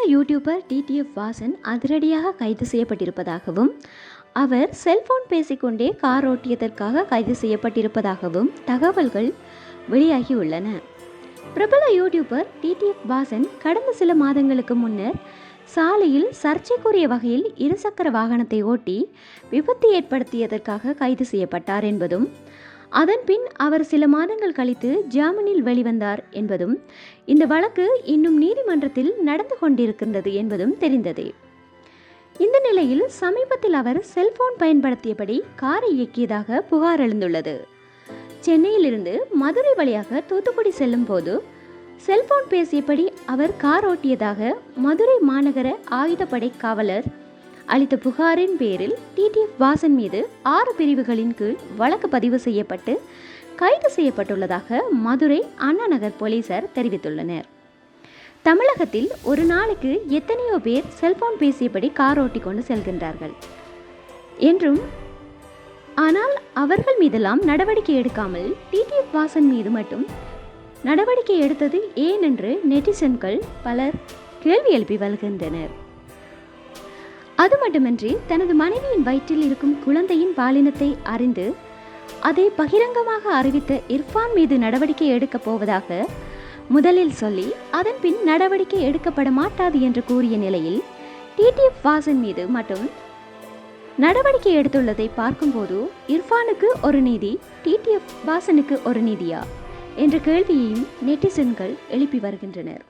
பிரபல YouTuber TTF Vasan அதிரடியாக கைது செய்யப்பட்டிருப்பதாகவும் அவர் செல்போன் பேசிக்கொண்டே கார் ஓட்டியதற்காக கைது செய்யப்பட்டிருப்பதாகவும் தகவல்கள் வெளியாகியுள்ளன. பிரபல யூடியூபர் டிடிஎஃப் வாசன் கடந்த சில மாதங்களுக்கு முன்னர் சாலையில் சர்ச்சைக்குரிய வகையில் இருசக்கர வாகனத்தை ஓட்டி விபத்து ஏற்படுத்தியதற்காக கைது செய்யப்பட்டார் என்பதும் அதன்பின் அவர் சில மாதங்கள் கழித்து ஜாமீனில் வெளிவந்தார் என்பதும் இந்த வழக்கு இன்னும் நீதிமன்றத்தில் நடந்து கொண்டிருக்கின்றது என்பதும் தெரிந்ததே. இந்த நிலையில் சமீபத்தில் அவர் செல்போன் பயன்படுத்தியபடி காரை இயக்கியதாக புகார் எழுந்துள்ளது. சென்னையிலிருந்து மதுரை வழியாக தூத்துக்குடி செல்லும் போது செல்போன் பேசியபடி அவர் கார் ஓட்டியதாக மதுரை மாநகர ஆயுதப்படை காவலர் அளித்த புகாரின் பேரில் டிடிஎஃப் வாசன் மீது ஆறு பிரிவுகளின் கீழ் வழக்கு பதிவு செய்யப்பட்டு கைது செய்யப்பட்டுள்ளதாக மதுரை அண்ணா நகர் போலீசார் தெரிவித்துள்ளனர். தமிழகத்தில் ஒரு நாளுக்கு எத்தனையோ பேர் செல்போன் பேசியபடி கார் ஓட்டி கொண்டு செல்கின்றார்கள். என்றும் ஆனால் அவர்கள் மீதெல்லாம் நடவடிக்கை எடுக்காமல் டிடிஎஃப் வாசன் மீது மட்டும் நடவடிக்கை எடுத்தது ஏன் என்று நெட்டிசன்கள் பலர் கேள்வி எழுப்பி வருகின்றனர். அது மட்டுமின்றி தனது மனைவியின் வயிற்றில் இருக்கும் குழந்தையின் பாலினத்தை அறிந்து அதை பகிரங்கமாக அறிவித்த இர்ஃபான் மீது நடவடிக்கை எடுக்கப் போவதாக முதலில் சொல்லி அதன் பின் நடவடிக்கை எடுக்கப்பட மாட்டாது என்று கூறிய நிலையில் டிடிஎஃப் வாசன் மீது மட்டும் நடவடிக்கை எடுத்துள்ளதை பார்க்கும்போது இர்ஃபானுக்கு ஒரு நீதி டிடிஎஃப் வாசனுக்கு ஒரு நீதியா? என்ற கேள்வியையும் நெட்டிசன்கள் எழுப்பி வருகின்றனர்.